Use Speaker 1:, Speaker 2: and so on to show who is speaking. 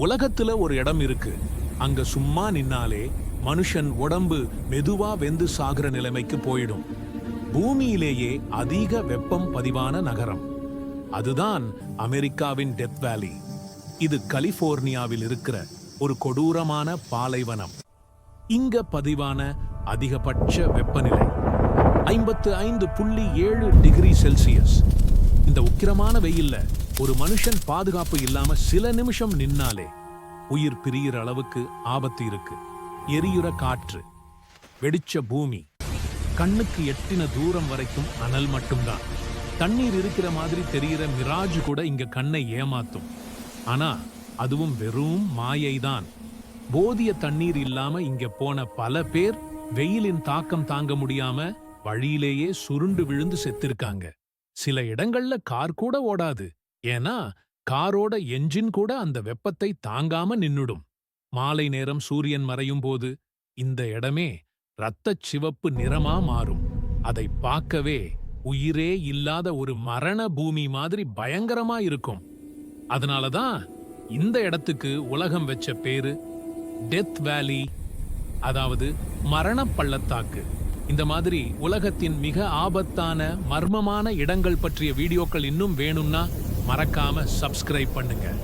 Speaker 1: உலகத்துல ஒரு இடம் இருக்கு. அங்க சும்மா நின்னாலே மனுஷன் உடம்பு மெதுவா வெந்து சாகுற நிலைமைக்கு போயிடும். பூமியிலேயே அதிக வெப்பம் பதிவான நகரம். அதுதான் அமெரிக்காவின் டெத் வேலி. இது கலிபோர்னியாவில் இருக்கிற ஒரு கொடூரமான பாலைவனம். இங்க பதிவான அதிகபட்ச வெப்பநிலை ஐம்பத்து ஐந்து புள்ளி ஏழு டிகிரி செல்சியஸ். இந்த உக்கிரமான வெயில்ல ஒரு மனுஷன் பாதுகாப்பு இல்லாம சில நிமிஷம் நின்னாலே உயிர் பிரியிற அளவுக்கு ஆபத்து இருக்கு. எரியுற காற்று வெடிச்ச பூமி கண்ணுக்கு எட்டின தூரம் வரைக்கும் அனல் மட்டும்தான். தண்ணீர் இருக்கிற மாதிரி தெரிகிற மிராஜ் கூட இங்க கண்ணை ஏமாத்தும். ஆனா அதுவும் வெறும் மாயைதான். போதிய தண்ணீர் இல்லாம இங்க போன பல பேர் வெயிலின் தாக்கம் தாங்க முடியாம வழியிலேயே சுருண்டு விழுந்து செத்திருக்காங்க. சில இடங்கள்ல கார் கூட ஓடாது. ஏன்னா காரோட என்ஜின் கூட அந்த வெப்பத்தை தாங்காம நின்னுடும். மாலை நேரம் சூரியன் மறையும் போது இந்த இடமே இரத்தச் சிவப்பு நிறமா மாறும். அதை பார்க்கவே உயிரே இல்லாத ஒரு மரண பூமி மாதிரி பயங்கரமா இருக்கும். அதனாலதான் இந்த இடத்துக்கு உலகம் வச்ச பேரு டெத் வேலி அதாவது மரண பள்ளத்தாக்கு. இந்த மாதிரி உலகத்தின் மிக ஆபத்தான மர்மமான இடங்கள் பற்றிய வீடியோக்கள் இன்னும் வேணும்னா மறக்காம சப்ஸ்கிரைப் பண்ணுங்கள்